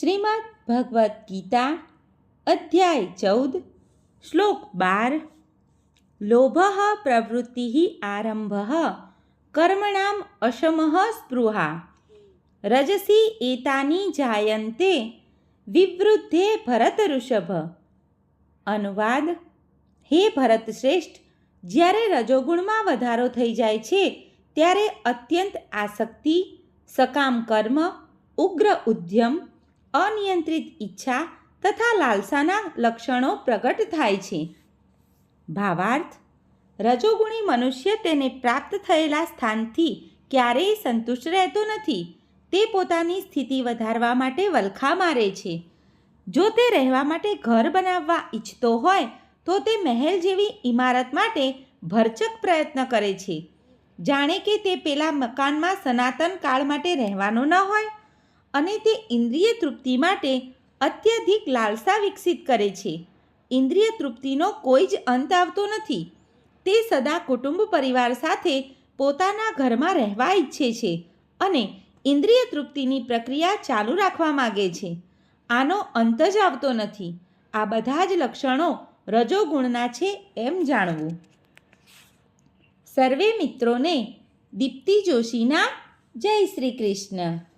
શ્રીમદ ભગવદ્ ગીતા, અધ્યાય ચૌદ, શ્લોક બાર. લોભ પ્રવૃત્તિ આરંભ, કર્મણામ અશમઃ સ્પૃહા. રજસી એતાની જાયન્તે વિવૃદ્ધે ભરત ઋષભ. અનુવાદ, હે ભરત શ્રેષ્ઠ, જ્યારે રજોગુણમાં વધારો થઈ જાય છે, ત્યારે અત્યંત આસક્તિ, સકામ કર્મ, ઉગ્ર ઉદ્યમ અનિયંત્રિત ઈચ્છા તથા લાલસાના લક્ષણો પ્રગટ થાય છે. ભાવાર્થ. રજોગુણી મનુષ્ય તેને પ્રાપ્ત થયેલા સ્થાનથી ક્યારેય સંતુષ્ટ રહેતો નથી. તે પોતાની સ્થિતિ વધારવા માટે વલખા મારે છે. જો તે રહેવા માટે ઘર બનાવવા ઈચ્છતો હોય, તો તે મહેલ જેવી ઇમારત માટે ભરચક પ્રયત્ન કરે છે. જાણે કે તે પેલા મકાનમાં સનાતન કાળ માટે રહેવાનો ન હોય. અને તે ઇન્દ્રિય તૃપ્તિ માટે અત્યધિક લાલસા વિકસિત કરે છે. ઇન્દ્રિય તૃપ્તિનો કોઈ જ અંત આવતો નથી. તે સદા કુટુંબ પરિવાર સાથે પોતાના ઘરમાં રહેવા ઈચ્છે છે અને ઇન્દ્રિય તૃપ્તિની પ્રક્રિયા ચાલુ રાખવા માગે છે. આનો અંત જ આવતો નથી. આ બધા જ લક્ષણો રજોગુણના છે એમ જાણવું. સર્વે મિત્રોને દીપ્તિ જોશીના જય શ્રી કૃષ્ણ.